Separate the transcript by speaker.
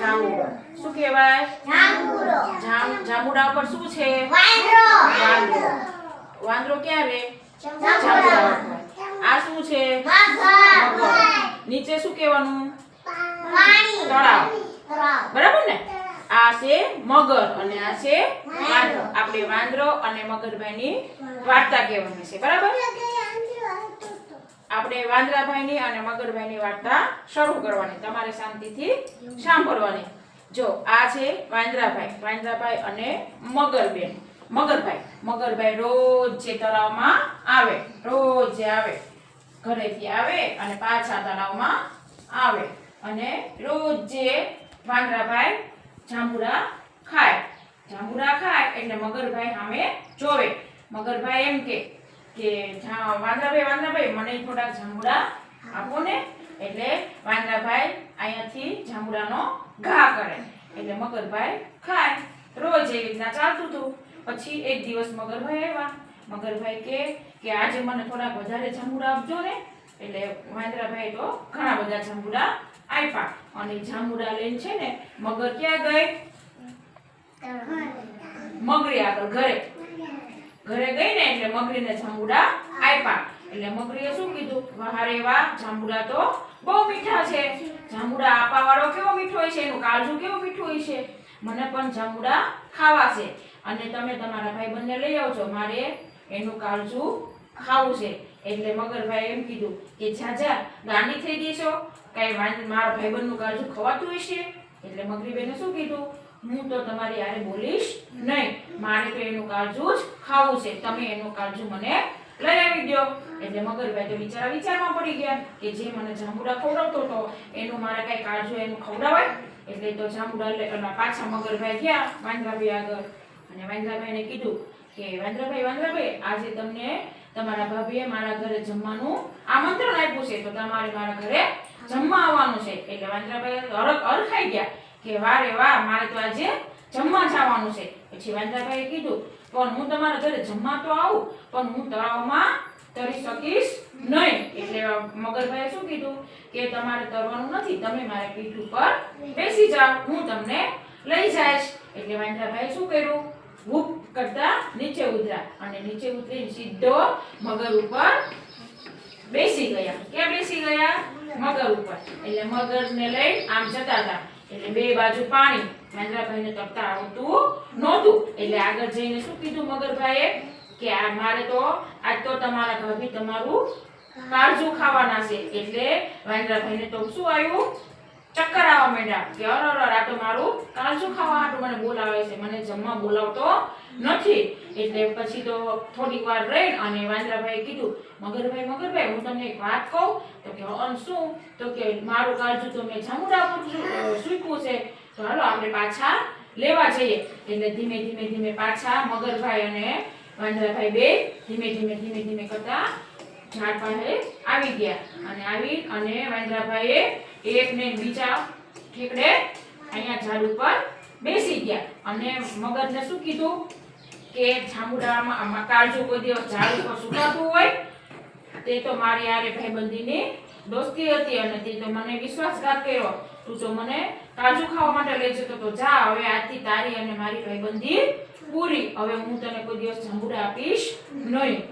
Speaker 1: જાંબુડો. શું કહેવાય?
Speaker 2: જાંબુડો.
Speaker 1: જાંબુડા ઉપર શું છે?
Speaker 2: વાંદરો.
Speaker 1: વાંદરો. ક્યાં રે? જાંબુડા આ શું છે?
Speaker 2: મગર.
Speaker 1: નીચે શું કહેવાનું?
Speaker 2: પાણી.
Speaker 1: તળાવ. બરાબર ને? આ છે મગર અને આ છે વાંદરો. આપણે વાંદરો અને મગરભાઈની વાર્તા કહેવાની છે. બરાબર? આપણે વાંદરાભાઈની અને મગરભાઈની વાર્તા શરૂ કરવાની, તમારે શાંતિથી સાંભળવાની. જો, આ છે વાંદરાભાઈ વાંદરાભાઈ અને મગરબેન. મગરભાઈ મગરભાઈ રોજ જે તળાવમાં આવે, રોજ જે આવે, ઘરેથી આવે અને પાછા તળાવમાં આવે અને રોજ જે વાંદરાભાઈ જાંબુરા ખાય. જાંબુરા ખાય એટલે મગરભાઈ સામે જોવે. મગરભાઈ એમ કે કે વાંદરાભાઈ વાંદરાભાઈ મને થોડાક જાંબુડા આપો ને. એટલે વાંદરાભાઈ અહીંયાથી જાંબુડાનો ઘા કરે. એટલે મગરભાઈ ખાય. રોજ એવી રીતના ચાલતું હતું. પછી એક દિવસ મગરભાઈ આવ્યા. મગરભાઈ કે કે આજે મને થોડાક વધારે જાંબુડા આપજો ને. એટલે વાંદરાભાઈ તો ઘણા બધા જાંબુડા આપ્યા. અને જાંબુડા લઈને છે ને મગર ક્યાં ગઈ? મગરી આગળ ઘરે. ઘરે ગઈ ને એટલે મગરીને જાંબુડા આપ્યા. એટલે મગરીએ શું કીધું? વહારે વાહ, જાંબુડા તો બહુ મીઠા છે. જાંબુડા આપા વાળો કેવો મીઠો હોય છે? એનું કાળજું કેવું મીઠું હોય છે? મને પણ જાંબુડા ખાવા છે. અને તમે તમારા ભાઈબંધને લઈ આવજો. મારે એનું કાળજું ખાવું છે. એટલે મગરભાઈ એમ કીધું કે, જા જા ગાંડી થઈ ગઈ છો. કાંઈ મારા ભાઈબંધનું કાળજું ખવાતું હશે? એટલે મગરીબેને શું કીધું? હું તો તમારી આરે બોલીશ નહીં. મારે તો એનું કાળજું જ ખાવું છે. તમે એનું કાળજું મને લઈ આવી દો એટલે મગરભાઈ તો બિચારા વિચારમાં પડી ગયા કે જે મને જાંબુડા ખવડાવતો હતો, એનું મારે કઈ કાળજું એનું ખવડાવાય? એટલે તો જાંબુડા પાછા મગરભાઈ ગયા વાંદરાભાઈ આગળ. અને વાંદરાભાઈને કીધું કે, વાંદરાભાઈ વાંદરાભાઈ, આજે તમને તમારા ભાભીએ મારા ઘરે જમવાનું આમંત્રણ આપ્યું છે. તો તમારે મારા ઘરે જમવા આવવાનું છે. એટલે વાંદરાભાઈ અરખ અરખાઈ ગયા. કે વાહ રે વાહ મારે તો આજે જમવા જવાનું છે. પછી વાંદરાભાઈએ કીધું, પણ હું તમારા ઘરે જમવા તો આવું, પણ હું તળાવમાં તરી શકીશ નહીં. એટલે મગરભાઈએ શું કીધું, કે તમારે તરવાનું નથી, તમે મારા પીઠ ઉપર બેસી જાઓ, હું તમને લઈ જઈશ. એટલે વાંદરાભાઈએ શું કર્યું? વૂપ કરતા નીચે ઉતર્યા અને નીચે ઉતરીને સીધો મગર ઉપર બેસી ગયા. ક્યાં બેસી ગયા? મગર ઉપર. એટલે મગરને લઈ આમ જતા હતા. એટલે બે બાજુ પાણી. મહેન્દ્રભાઈને તરતા આવતું નહોતું. એટલે આગળ જઈને શું કીધું મગરભાઈએ? કે આ મારે તો, આજ તો તમારા ભાભી તમારું કાળજું ખાવાના છે. એટલે મહેન્દ્રભાઈને તો શું આવ્યું? ચક્કર આવવા માંડ્યા કે અર આ તો મારું કાળજું ખાવા હાટું મને બોલાવે છે. મને જમવા બોલાવતો નથી. એટલે પછી તો થોડીક વાર રહી અને વાંદરાભાઈએ કીધું, મગરભાઈ મગરભાઈ, હું તમને એક વાત કહું. તો કે, અન શું? તો કે, મારું કાળજું તો મેં જામુડા સૂકવું છે. તો હાલો, આપણે પાછા લેવા જઈએ. એટલે ધીમે ધીમે ધીમે પાછા મગરભાઈ અને વાંદરાભાઈ બે ધીમે ધીમે ધીમે ધીમે કરતા ઝાડ પાસે આવી ગયા. અને આવી અને વાંદરાભાઈએ એક ને બીજા ઠેકડે અહીંયા ઝાડ ઉપર બેસી ગયા. અને મગજને શું કીધું? કે જાંબુડામાં કાળજું કોઈ દિવસ ઝાડ ઉપર સુકાતું હોય, તે તો મારી આરે ભાઈબંધીની દોસ્તી હતી અને તે તો મને વિશ્વાસઘાત કર્યો. તું તો મને કાજુ ખાવા માટે લઈ જતો તો જા, હવે આજથી તારી અને મારી ભાઈબંધી પૂરી. હવે હું તને કોઈ દિવસ જાંબુડા આપીશ નહીં.